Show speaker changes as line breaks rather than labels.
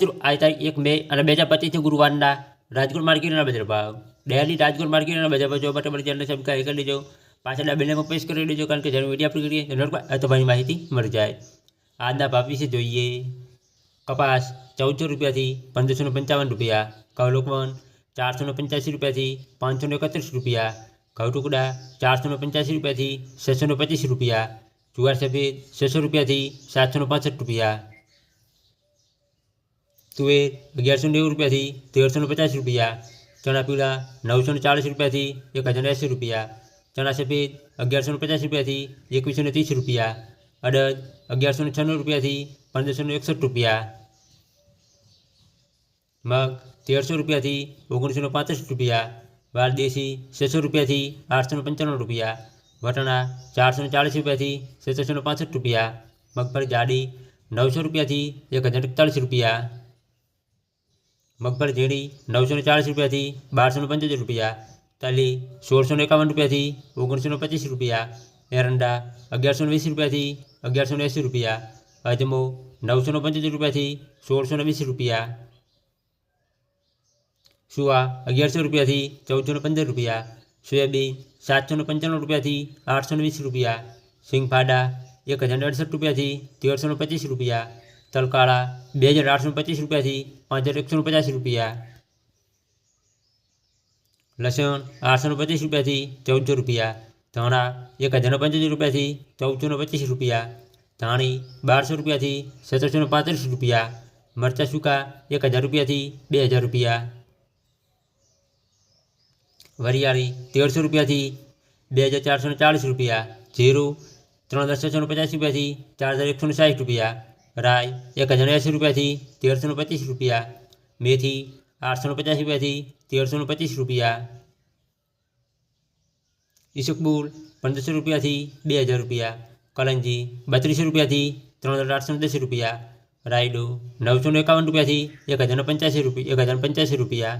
મિત્રો આજ તારીખ એક મે અને બે હજાર પચીસથી ગુરુવારના રાજકોટ માર્કેટના બજાર ભાવ ડેલી રાજકોટ માર્કેટના બજાર ભાવ જોવા માટે મારી ચેનલને સબસ્ક્રાઈબ કરી દેજો પાછળ બેલને પ્રેસ કરી દેજો કારણ કે જ્યારે વિડીયો અપલોડ કરીએ તો નોટ તો ભાઈ માહિતી મળી જાય આજના ભાવ વિશે જોઈએ કપાસ ચૌદસો રૂપિયાથી પંદરસો ને પંચાવન રૂપિયા ઘઉં લોકવન ચારસો ને પંચ્યાસી રૂપિયાથી પાંચસો ને એકત્રીસ રૂપિયા ઘઉં ટુકડા ચારસો ને પંચ્યાસી રૂપિયાથી છસો ને પચીસ રૂપિયા જુવાર સફેદ છસો રૂપિયાથી સાતસો ને પાસઠ રૂપિયા તુવેર અગિયારસો નેવું રૂપિયાથી તેરસો પચાસ રૂપિયા, ચણા પીળા નવસો ને ચાલીસ રૂપિયાથી એક હજાર એંસી રૂપિયા, ચણા સફેદ અગિયારસો પચાસ રૂપિયાથી એકવીસો ત્રીસ રૂપિયા, અડદ અગિયારસો છન્નું રૂપિયાથી પંદરસો એકસઠ રૂપિયા, મગ તેરસો રૂપિયાથી ઓગણીસો પાંત્રીસ રૂપિયા વાલ દેશી છસો રૂપિયાથી આઠસો ને પંચાણું રૂપિયા, વટાણા ચારસો ને ચાલીસ રૂપિયાથી સત્તરસો પાસઠ રૂપિયા, મગફળી જાડી નવસો રૂપિયાથી એક હજાર એકતાલીસ રૂપિયા મગફળી ઝીણી નવસો ને ચાળીસ રૂપિયાથી બારસો ને પંચોતેર રૂપિયા, તલી સોળસો ને એકાવન રૂપિયાથી ઓગણીસો ને પચીસ રૂપિયા, એરંડા અગિયારસો ને વીસ રૂપિયાથી અગિયારસો ને એંસી રૂપિયા, અજમો નવસો ને પંચોતેર રૂપિયાથી સોળસો ને વીસ રૂપિયા, સુવા અગિયારસો રૂપિયાથી ચૌદસો ને પંદર રૂપિયા, સોયાબીન સાતસો ને પંચાણું રૂપિયાથી આઠસો ને વીસ રૂપિયા, સિંગફાડા એક હજાર અડસઠ રૂપિયાથી તેરસો ને પચીસ રૂપિયા તલકાળા બે હજાર આઠસો ને પચીસ રૂપિયાથી પાંચ હજાર એકસો ને પચાસ રૂપિયા લસણ આઠસો ને પચીસ રૂપિયાથી ચૌદસો રૂપિયા ધાણા એક હજાર ને પંચોતેર રૂપિયાથી ચૌદસો ને પચીસ રૂપિયા ધાણી બારસો રૂપિયાથી સત્તરસો ને પાંત્રીસ રૂપિયા મરચાં સૂકા એક હજાર રૂપિયાથી બે હજાર રૂપિયા વરિયાળી તેરસો રૂપિયાથી બે હજાર ચારસો ને ચાલીસ રૂપિયા જીરું ત્રણ હજાર છસો ને પચાસ રૂપિયાથી ચાર હજાર એકસો ને સાઠ રૂપિયા રાય એક હજાર એંસી રૂપિયાથી તેરસો પચીસ રૂપિયા, મેથી આઠસો પચાસ રૂપિયાથી તેરસો પચીસ રૂપિયા. ઈસકબુલ પંદરસો રૂપિયાથી બે હજાર રૂપિયા, કલંજી બત્રીસો રૂપિયાથી ત્રણ હજાર આઠસો દસ રૂપિયા, રાયડો નવસો એકાવન રૂપિયાથી એક હજાર પંચ્યાસી રૂપિયા એક હજાર પંચ્યાસી રૂપિયા.